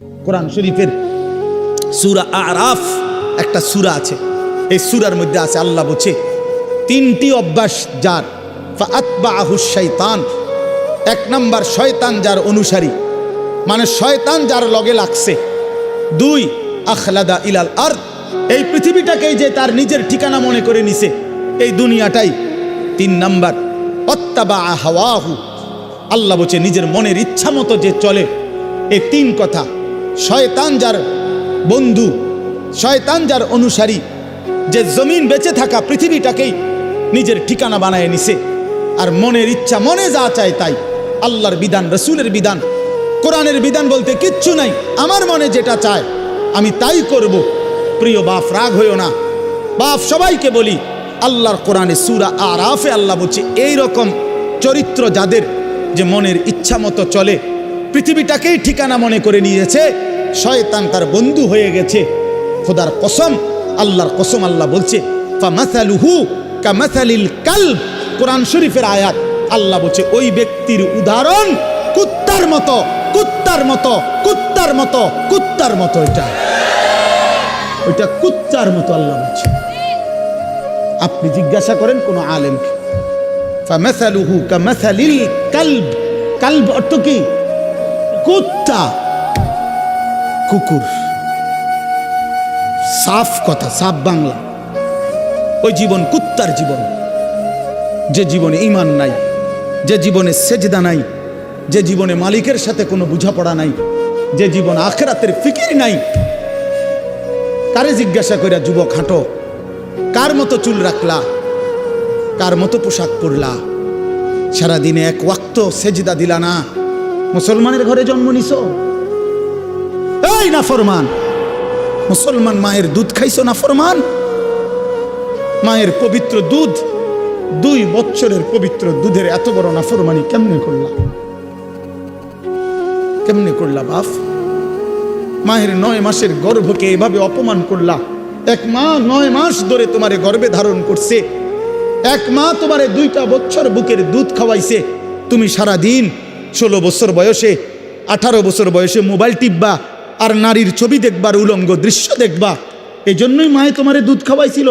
কোরআন শরীফের সুরা আরাফ, একটা সুরা আছে। এই সুরার মধ্যে আছে, আল্লাহ বলছে, তিনটি অভ্যাস যার শৈতান এক নাম্বার, শয়তান যার অনুসারী। মানে শয়তান যার লগে লাগছে। দুই, আখলাদা ইলাল আর এই পৃথিবীটাকেই যে তার নিজের ঠিকানা মনে করে নিছে, এই দুনিয়াটাই। তিন নাম্বার অত্তাবা হাওয়াহু। আল্লাহ বলছে, নিজের মনের ইচ্ছা মতো যে চলে। এই তিন কথা শয়তান যার বন্ধু, শয়তান যার অনুসারী, যে জমিন বেঁচে থাকা পৃথিবীটাকেই নিজের ঠিকানা বানায় নিছে। আর মনের ইচ্ছা, মনে যা চায় তাই। আল্লাহর বিধান, রসুলের বিধান, কোরআনের বিধান বলতে কিচ্ছু নাই। আমার মনে যেটা চায়, আমি তাই করব। প্রিয় বাপ, রাগ হইও না। বাপ, সবাইকে বলি, আল্লাহর কোরআনে সুরা আরাফে আল্লাহ বলছে এই রকম চরিত্র যাদের যে মনের ইচ্ছা মতো চলে, পৃথিবীটাকেই ঠিকানা মনে করে নিয়েছে শয়তান তার বন্ধু হয়ে গেছে। খোদার কসম, আল্লাহর কসম আল্লাহ বলছে কোরআন শরীফের আয়াত, আল্লাহ বলছে, ওই ব্যক্তির উদাহরণ কুত্তার মতো কুত্তার মতো কুত্তার মতো কুত্তার মতো এটা। ওইটা কুত্তার মতো আল্লাহ বলছে। আপনি জিজ্ঞাসা করেন কোন আলেমকে, ফামাসালুহু কামাসালিল কালব। কালব অর্থ কি? কুত্তা। কুকুর। সাফ কথা, সাফ বাংলা। ওই জীবন কুত্তার জীবন। যে জীবনে ইমান নাই, যে জীবনে সেজদা নাই, যে জীবনে মালিকের সাথে কোনো বোঝাপড়া নাই, যে জীবন আখেরাতের ফিকির নাই, কারে জিজ্ঞাসা করিয়া যুবক, হাঁটো। কার মতো চুল রাখলা? কার মতো পোশাক পরলা? সারাদিনে এক ওয়াক্ত সেজদা দিলা না। মুসলমানের ঘরে জন্ম নিছ? এই না ফরমান। মুসলমান মায়ের দুধ খাইছো না ফরমান? মায়ের পবিত্র দুধ, দুই বছরের পবিত্র দুধের এত বড় নাফরমানি কেমনে করলা? কেমনে করলা বাপ? মায়ের নয় মাসের গর্ভকে এভাবে অপমান করলা। এক মা নয় মাস ধরে তোমারে গর্ভে ধারণ করছে। এক মা তোমারে দুইটা বছর বুকের দুধ খাওয়াইছে। তুমি সারা দিন ষোলো বছর বয়সে, আঠারো বছর বয়সে মোবাইল টিপবা আর নারীর ছবি দেখবার উলঙ্গ দৃশ্য দেখবা এজন্যই জন্যই মায়ে তোমারে দুধ খাওয়াইছিল।